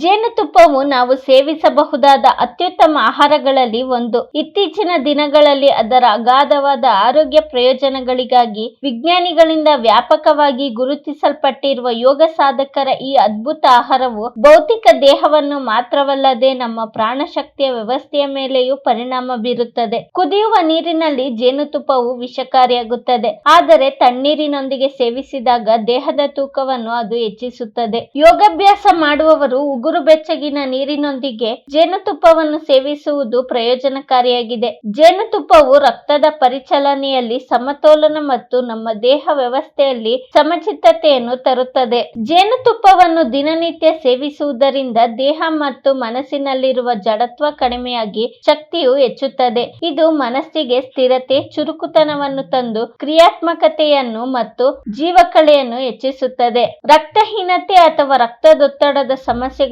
ಜೇನುತುಪ್ಪವು ನಾವು ಸೇವಿಸಬಹುದಾದ ಅತ್ಯುತ್ತಮ ಆಹಾರಗಳಲ್ಲಿ ಒಂದು. ಇತ್ತೀಚಿನ ದಿನಗಳಲ್ಲಿ ಅದರ ಅಗಾಧವಾದ ಆರೋಗ್ಯ ಪ್ರಯೋಜನಗಳಿಗಾಗಿ ವಿಜ್ಞಾನಿಗಳಿಂದ ವ್ಯಾಪಕವಾಗಿ ಗುರುತಿಸಲ್ಪಟ್ಟಿರುವ ಯೋಗ ಸಾಧಕರ ಈ ಅದ್ಭುತ ಆಹಾರವು ಭೌತಿಕ ದೇಹವನ್ನು ಮಾತ್ರವಲ್ಲದೆ ನಮ್ಮ ಪ್ರಾಣಶಕ್ತಿಯ ವ್ಯವಸ್ಥೆಯ ಮೇಲೆಯೂ ಪರಿಣಾಮ ಬೀರುತ್ತದೆ. ಕುದಿಯುವ ನೀರಿನಲ್ಲಿ ಜೇನುತುಪ್ಪವು ವಿಷಕಾರಿಯಾಗುತ್ತದೆ. ಆದರೆ ತಣ್ಣೀರಿನೊಂದಿಗೆ ಸೇವಿಸಿದಾಗ ದೇಹದ ತೂಕವನ್ನು ಅದು ಹೆಚ್ಚಿಸುತ್ತದೆ. ಯೋಗಾಭ್ಯಾಸ ಮಾಡುವವರು ಉಗುರು ಬೆಚ್ಚಗಿನ ನೀರಿನೊಂದಿಗೆ ಜೇನುತುಪ್ಪವನ್ನು ಸೇವಿಸುವುದು ಪ್ರಯೋಜನಕಾರಿಯಾಗಿದೆ. ಜೇನುತುಪ್ಪವು ರಕ್ತದ ಪರಿಚಲನೆಯಲ್ಲಿ ಸಮತೋಲನ ಮತ್ತು ನಮ್ಮ ದೇಹ ವ್ಯವಸ್ಥೆಯಲ್ಲಿ ಸಮಚಿತ್ತತೆಯನ್ನು ತರುತ್ತದೆ. ಜೇನುತುಪ್ಪವನ್ನು ದಿನನಿತ್ಯ ಸೇವಿಸುವುದರಿಂದ ದೇಹ ಮತ್ತು ಮನಸ್ಸಿನಲ್ಲಿರುವ ಜಡತ್ವ ಕಡಿಮೆಯಾಗಿ ಶಕ್ತಿಯು ಹೆಚ್ಚುತ್ತದೆ. ಇದು ಮನಸ್ಸಿಗೆ ಸ್ಥಿರತೆ, ಚುರುಕುತನವನ್ನು ತಂದು ಕ್ರಿಯಾತ್ಮಕತೆಯನ್ನು ಮತ್ತು ಜೀವಕಳೆಯನ್ನು ಹೆಚ್ಚಿಸುತ್ತದೆ. ರಕ್ತಹೀನತೆ ಅಥವಾ ರಕ್ತದೊತ್ತಡದ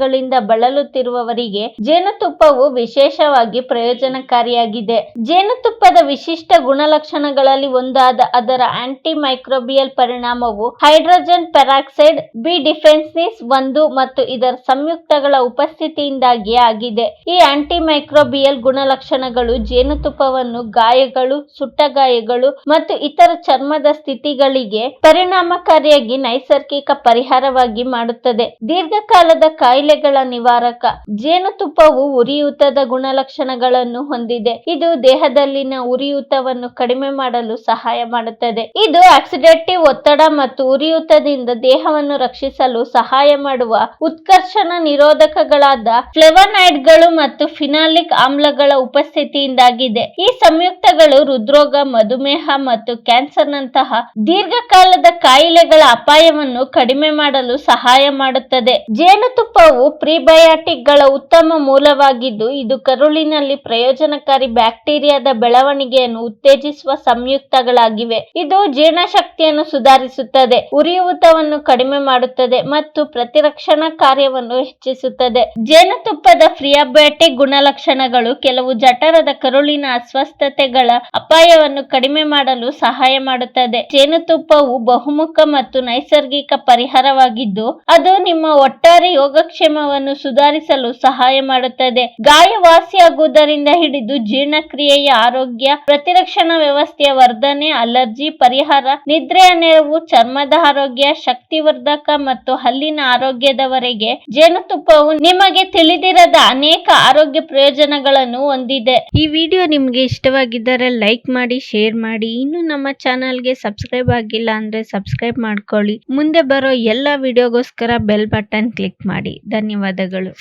ಸಮಸ್ಯೆಗಳಿಂದ ಬಳಲುತ್ತಿರುವವರಿಗೆ ಜೇನುತುಪ್ಪವು ವಿಶೇಷವಾಗಿ ಪ್ರಯೋಜನಕಾರಿಯಾಗಿದೆ. ಜೇನುತುಪ್ಪದ ವಿಶಿಷ್ಟ ಗುಣಲಕ್ಷಣಗಳಲ್ಲಿ ಒಂದಾದ ಅದರ ಆಂಟಿ ಮೈಕ್ರೋಬಿಯಲ್ ಪರಿಣಾಮವು ಹೈಡ್ರೋಜನ್ ಪೆರಾಕ್ಸೈಡ್ ಬಿ ಡಿಫೆನ್ಸಿಸ್ ಒಂದು ಮತ್ತು ಇದರ ಸಂಯುಕ್ತಗಳ ಉಪಸ್ಥಿತಿಯಿಂದಾಗಿ ಆಗಿದೆ. ಈ ಆಂಟಿ ಮೈಕ್ರೋಬಿಯಲ್ ಗುಣಲಕ್ಷಣಗಳು ಜೇನುತುಪ್ಪವನ್ನು ಗಾಯಗಳು ಸುಟ್ಟ ಗಾಯಗಳು ಮತ್ತು ಇತರ ಚರ್ಮದ ಸ್ಥಿತಿಗಳಿಗೆ ಪರಿಣಾಮಕಾರಿಯಾಗಿ ನೈಸರ್ಗಿಕ ಪರಿಹಾರವಾಗಿ ಮಾಡುತ್ತದೆ. ದೀರ್ಘಕಾಲದ ಕಾಯಿಲೆಗಳ ನಿವಾರಕ. ಜೇನುತುಪ್ಪವು ಉರಿಯೂತದ ಗುಣಲಕ್ಷಣಗಳನ್ನು ಹೊಂದಿದೆ. ಇದು ದೇಹದಲ್ಲಿನ ಉರಿಯೂತವನ್ನು ಕಡಿಮೆ ಮಾಡಲು ಸಹಾಯ ಮಾಡುತ್ತದೆ. ಇದು ಆಕ್ಸಿಡೆಟಿವ್ ಒತ್ತಡ ಮತ್ತು ಉರಿಯೂತದಿಂದ ದೇಹವನ್ನು ರಕ್ಷಿಸಲು ಸಹಾಯ ಮಾಡುವ ಉತ್ಕರ್ಷಣ ನಿರೋಧಕಗಳಾದ ಫ್ಲೆವನಾಯ್ಡ್ಗಳು ಮತ್ತು ಫಿನಾಲಿಕ್ ಆಮ್ಲಗಳ ಉಪಸ್ಥಿತಿಯಿಂದಾಗಿದೆ. ಈ ಸಂಯುಕ್ತಗಳು ಹೃದ್ರೋಗ, ಮಧುಮೇಹ ಮತ್ತು ಕ್ಯಾನ್ಸರ್ ನಂತಹ ದೀರ್ಘಕಾಲದ ಕಾಯಿಲೆಗಳ ಅಪಾಯವನ್ನು ಕಡಿಮೆ ಮಾಡಲು ಸಹಾಯ ಮಾಡುತ್ತದೆ. ಜೇನುತುಪ್ಪವು ಪ್ರಿಬಯಾಟಿಕ್ಗಳ ಉತ್ತಮ ಮೂಲವಾಗಿದ್ದು, ಇದು ಕರುಳಿನಲ್ಲಿ ಪ್ರಯೋಜನಕಾರಿ ಬ್ಯಾಕ್ಟೀರಿಯಾದ ಬೆಳವಣಿಗೆಯನ್ನು ಉತ್ತೇಜಿಸುವ ಸಂಯುಕ್ತಗಳಾಗಿವೆ. ಇದು ಜೀರ್ಣಶಕ್ತಿಯನ್ನು ಸುಧಾರಿಸುತ್ತದೆ, ಉರಿಯೂತವನ್ನು ಕಡಿಮೆ ಮಾಡುತ್ತದೆ ಮತ್ತು ಪ್ರತಿರಕ್ಷಣಾ ಕಾರ್ಯವನ್ನು ಹೆಚ್ಚಿಸುತ್ತದೆ. ಜೇನುತುಪ್ಪದ ಪ್ರಿಯಾಬಯಾಟಿಕ್ ಗುಣಲಕ್ಷಣಗಳು ಕೆಲವು ಜಠರದ ಕರುಳಿನ ಅಸ್ವಸ್ಥತೆಗಳ ಅಪಾಯವನ್ನು ಕಡಿಮೆ ಮಾಡಲು ಸಹಾಯ ಮಾಡುತ್ತದೆ. ಜೇನುತುಪ್ಪವು ಬಹುಮುಖ ಮತ್ತು ನೈಸರ್ಗಿಕ ಪರಿಹಾರವಾಗಿದ್ದು, ಅದು ನಿಮ್ಮ ಒಟ್ಟಾರೆ ಯೋಗಕ್ಷೇಮವನ್ನು ಸುಧಾರಿಸಲು ಸಹಾಯ ಮಾಡುತ್ತದೆ. ಗಾಯ ವಾಸಿಯಾಗುವುದರಿಂದ ಹಿಡಿದು ಜೀರ್ಣಕ್ರಿಯೆಯ ಆರೋಗ್ಯ, ಪ್ರತಿರಕ್ಷಣಾ ವ್ಯವಸ್ಥೆಯ ವರ್ಧನೆ, ಅಲರ್ಜಿ, ಪರಿಹಾರ ನಿದ್ರೆಯ ನೆರವು, ಚರ್ಮದ ಆರೋಗ್ಯ, ಶಕ್ತಿವರ್ಧಕ ಮತ್ತು ಹಲ್ಲಿನ ಆರೋಗ್ಯದವರೆಗೆ ಜೇನುತುಪ್ಪವು ನಿಮಗೆ ತಿಳಿದಿರದ ಅನೇಕ ಆರೋಗ್ಯ ಪ್ರಯೋಜನಗಳನ್ನು ಹೊಂದಿದೆ. ಈ ವಿಡಿಯೋ ನಿಮಗೆ ಇಷ್ಟವಾಗಿದ್ದರೆ ಲೈಕ್ ಮಾಡಿ, ಶೇರ್ ಮಾಡಿ. ಇನ್ನು ನಮ್ಮ ಚಾನಲ್ಗೆ ಸಬ್ಸ್ಕ್ರೈಬ್ ಆಗಿಲ್ಲ ಅಂದ್ರೆ ಸಬ್ಸ್ಕ್ರೈಬ್ ಮಾಡ್ಕೊಳ್ಳಿ. ಮುಂದೆ ಬರೋ ಎಲ್ಲ ವಿಡಿಯೋಗೋಸ್ಕರ ಬೆಲ್ ಬಟನ್ ಕ್ಲಿಕ್ ಮಾಡಿ. ಧನ್ಯವಾದಗಳು.